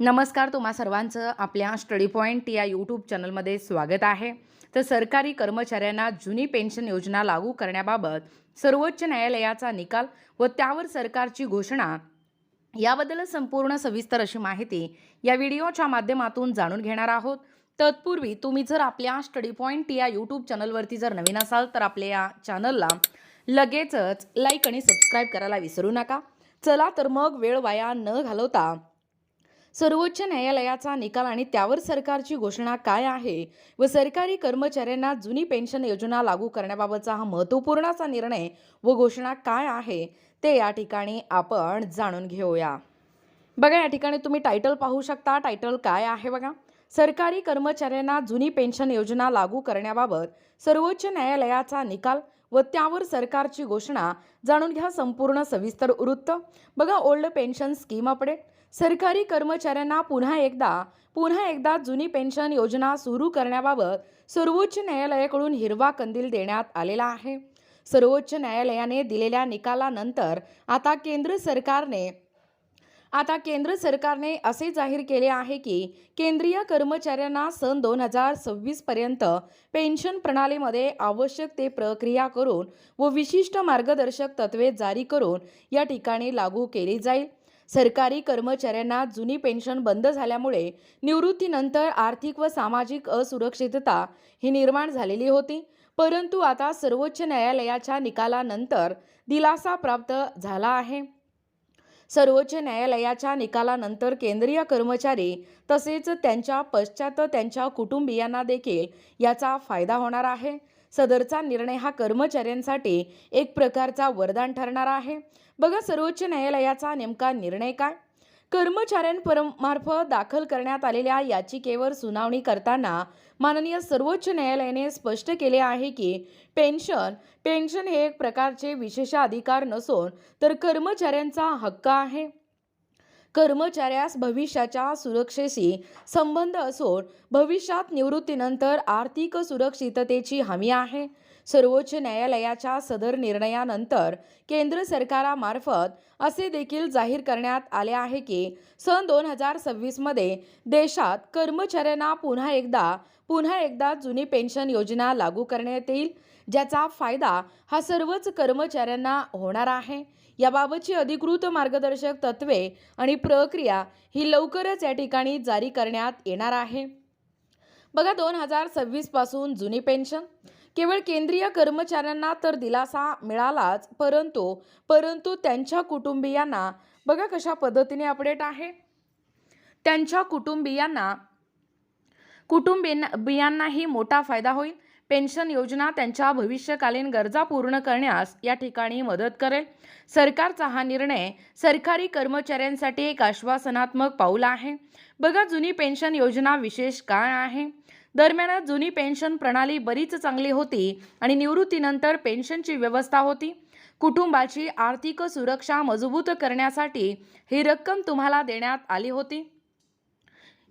नमस्कार तुम्हा सर्वांचं आपल्या स्टडी पॉईंट या यूट्यूब चॅनलमध्ये स्वागत आहे. तर सरकारी कर्मचाऱ्यांना जुनी पेन्शन योजना लागू करण्याबाबत सर्वोच्च न्यायालयाचा निकाल व त्यावर सरकारची घोषणा याबद्दल संपूर्ण सविस्तर अशी माहिती या व्हिडिओच्या माध्यमातून जाणून घेणार आहोत. तत्पूर्वी तुम्ही जर आपल्या स्टडी पॉईंट या यूट्यूब चॅनलवरती जर नवीन असाल तर आपल्या या चॅनलला लगेचच लाईक आणि सबस्क्राईब करायला विसरू नका. चला तर मग वेळ वाया न घालवता सर्वोच्च न्यायालयाचा निकाल आणि त्यावर सरकारची घोषणा काय आहे व सरकारी कर्मचाऱ्यांना जुनी पेन्शन योजना लागू करण्याबाबतचा हा महत्त्वपूर्णाचा निर्णय व घोषणा काय आहे ते या ठिकाणी आपण जाणून घेऊया. बघा या ठिकाणी तुम्ही टायटल पाहू शकता. टायटल काय आहे बघा? सरकारी कर्मचाऱ्यांना जुनी पेन्शन योजना लागू करण्याबाबत सर्वोच्च न्यायालयाचा निकाल व त्यावर सरकारची घोषणा. जाणून घ्या संपूर्ण सविस्तर वृत्त. बघा ओल्ड पेन्शन स्कीम अपडेट सरकारी कर्मचाऱ्यांना पुन्हा एकदा पुन्हा एकदा जुनी पेन्शन योजना सुरू करण्याबाबत सर्वोच्च न्यायालयाकडून हिरवा कंदील देण्यात आलेला आहे. सर्वोच्च न्यायालयाने दिलेल्या निकालानंतर आता केंद्र सरकारने आता केंद्र सरकारने असे जाहीर केले आहे की केंद्रीय कर्मचाऱ्यांना सन दोन हजार सव्वीसपर्यंत पेन्शन प्रणालीमध्ये आवश्यक ते प्रक्रिया करून व विशिष्ट मार्गदर्शक तत्वे जारी करून या ठिकाणी लागू केली जाईल. सरकारी कर्मचाऱ्यांना जुनी पेन्शन बंद झाल्यामुळे निवृत्तीनंतर आर्थिक व सामाजिक असुरक्षितता ही निर्माण झालेली होती. परंतु आता सर्वोच्च न्यायालयाच्या निकालानंतर दिलासा प्राप्त झाला आहे. सर्वोच्च न्यायालयाच्या निकालानंतर केंद्रीय कर्मचारी तसेच त्यांच्या पश्चात त्यांच्या कुटुंबियांना देखील याचा फायदा होणार आहे. सदरचा निर्णय हा कर्मचाऱ्यांसाठी एक प्रकारचा वरदान ठरणार आहे. बघा सर्वोच्च न्यायालयाचा नेमका निर्णय काय? कर्मचाऱ्यांमार्फत दाखल करण्यात आलेल्या याचिकेवर सुनावणी करताना माननीय सर्वोच्च न्यायालयाने स्पष्ट केले आहे की पेन्शन पेन्शन हे एक प्रकारचे विशेषाधिकार नसून तर कर्मचाऱ्यांचा हक्क आहे. कर्मचाऱ्यास भविष्याच्या सुरक्षेशी संबंध असून भविष्यात निवृत्तीनंतर आर्थिक सुरक्षिततेची हमी आहे. सर्वोच्च न्यायालयाच्या सदर निर्णयानंतर केंद्र सरकारामार्फत असे देखील जाहीर करण्यात आले आहे की सन दोन हजार सव्वीसमध्ये देशात कर्मचाऱ्यांना पुन्हा एकदा पुन्हा एकदा जुनी पेन्शन योजना लागू करण्यात येईल ज्याचा फायदा हा सर्वच कर्मचाऱ्यांना होणार आहे. याबाबतची अधिकृत मार्गदर्शक तत्वे आणि प्रक्रिया ही लवकरच या ठिकाणी जारी करण्यात येणार आहे. बघा दोन हजार सव्वीसपासून जुनी पेन्शन. केवळ केंद्रीय कर्मचाऱ्यांना तर दिलासा मिळालाच परंतु परंतु त्यांच्या कुटुंबियांना बघा कशा पद्धतीने अपडेट आहे. त्यांच्या कुटुंबियांना कुटुंबियांनाही मोठा फायदा होईल. पेन्शन योजना त्यांच्या भविष्यकालीन गरजा पूर्ण करण्यास या ठिकाणी मदत करेल. सरकारचा हा निर्णय सरकारी कर्मचाऱ्यांसाठी एक आश्वासनात्मक पाऊल आहे. बघा जुनी पेन्शन योजना विशेष काय आहे? दरम्यान जुनी पेन्शन प्रणाली बरीच चांगली होती आणि निवृत्तीनंतर पेन्शनची व्यवस्था होती. कुटुंबाची आर्थिक सुरक्षा मजबूत करण्यासाठी ही रक्कम तुम्हाला देण्यात आली होती.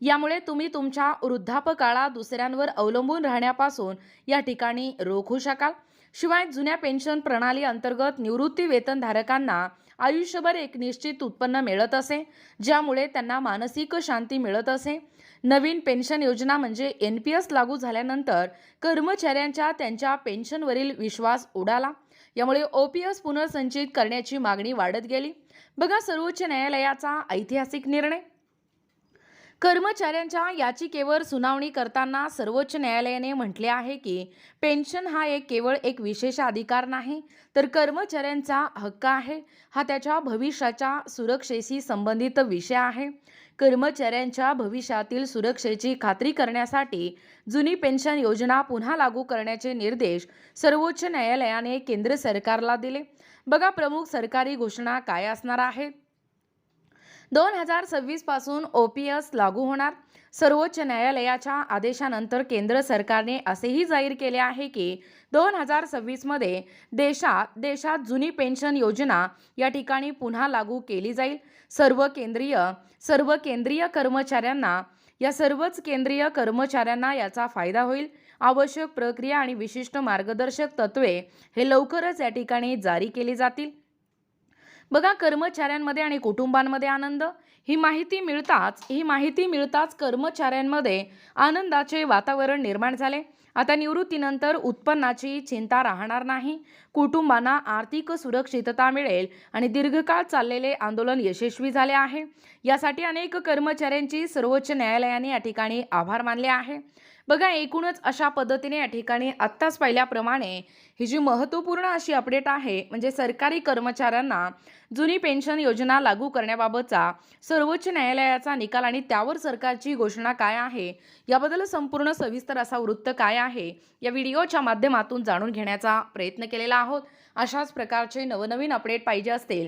यामुळे तुम्ही तुमच्या वृद्धापकाळात दुसऱ्यांवर अवलंबून राहण्यापासून या ठिकाणी रोखू शकाल. शिवाय जुन्या पेन्शन प्रणाली अंतर्गत निवृत्ती वेतनधारकांना आयुष्यभर एक निश्चित उत्पन्न मिळत असे ज्यामुळे त्यांना मानसिक शांती मिळत असे. नवीन पेन्शन योजना म्हणजे एन पी एस लागू झाल्यानंतर कर्मचाऱ्यांच्या त्यांच्या पेन्शनवरील विश्वास उडाला. यामुळे ओ पी एस पुनर्संचित करण्याची मागणी वाढत गेली. बघा सर्वोच्च न्यायालयाचा ऐतिहासिक निर्णय. कर्मचाऱ्यांच्या याचिकेवर सुनावणी करताना सर्वोच्च न्यायालयाने म्हटले आहे की पेन्शन हा एक केवळ एक विशेष अधिकार नाही तर कर्मचाऱ्यांचा हक्क आहे. हा त्याच्या भविष्याच्या सुरक्षेशी संबंधित विषय आहे. कर्मचाऱ्यांच्या भविष्यातील सुरक्षेची खात्री करण्यासाठी जुनी पेन्शन योजना पुन्हा लागू करण्याचे निर्देश सर्वोच्च न्यायालयाने केंद्र सरकारला दिले. बघा प्रमुख सरकारी घोषणा काय असणार आहेत दोन हजार सव्वीसपासून ओ पी एस लागू होणार. सर्वोच्च न्यायालयाच्या आदेशानंतर केंद्र सरकारने असेही जाहीर केले आहे की दोन हजार सव्वीसमध्ये देशात देशात जुनी पेन्शन योजना या ठिकाणी पुन्हा लागू केली जाईल. सर्व केंद्रीय सर्व केंद्रीय कर्मचाऱ्यांना या सर्वच केंद्रीय कर्मचाऱ्यांना याचा फायदा होईल. आवश्यक प्रक्रिया आणि विशिष्ट मार्गदर्शक तत्वे हे लवकरच या ठिकाणी जारी केली जातील. बघा कर्मचाऱ्यांमध्ये आणि कुटुंबांमध्ये आनंद. ही माहिती मिळताच ही माहिती मिळताच कर्मचाऱ्यांमध्ये आनंदाचे वातावरण निर्माण झाले. आता निवृत्तीनंतर उत्पन्नाची चिंता राहणार नाही. कुटुंबांना आर्थिक सुरक्षितता मिळेल आणि दीर्घकाळ चाललेले आंदोलन यशस्वी झाले आहे. यासाठी अनेक कर्मचाऱ्यांची सर्वोच्च न्यायालयाने या ठिकाणी आभार मानले आहे. बघा एकूणच अशा पद्धतीने या ठिकाणी आत्ताच पाहिल्याप्रमाणे ही जी महत्त्वपूर्ण अशी अपडेट आहे म्हणजे सरकारी कर्मचाऱ्यांना जुनी पेन्शन योजना लागू करण्याबाबतचा सर्वोच्च न्यायालयाचा निकाल आणि त्यावर सरकारची घोषणा काय आहे याबद्दल संपूर्ण सविस्तर असा वृत्त काय आहे या व्हिडिओच्या माध्यमातून जाणून घेण्याचा प्रयत्न केलेला आहोत. अशाच प्रकारचे नवनवीन अपडेट पाहिजे असतील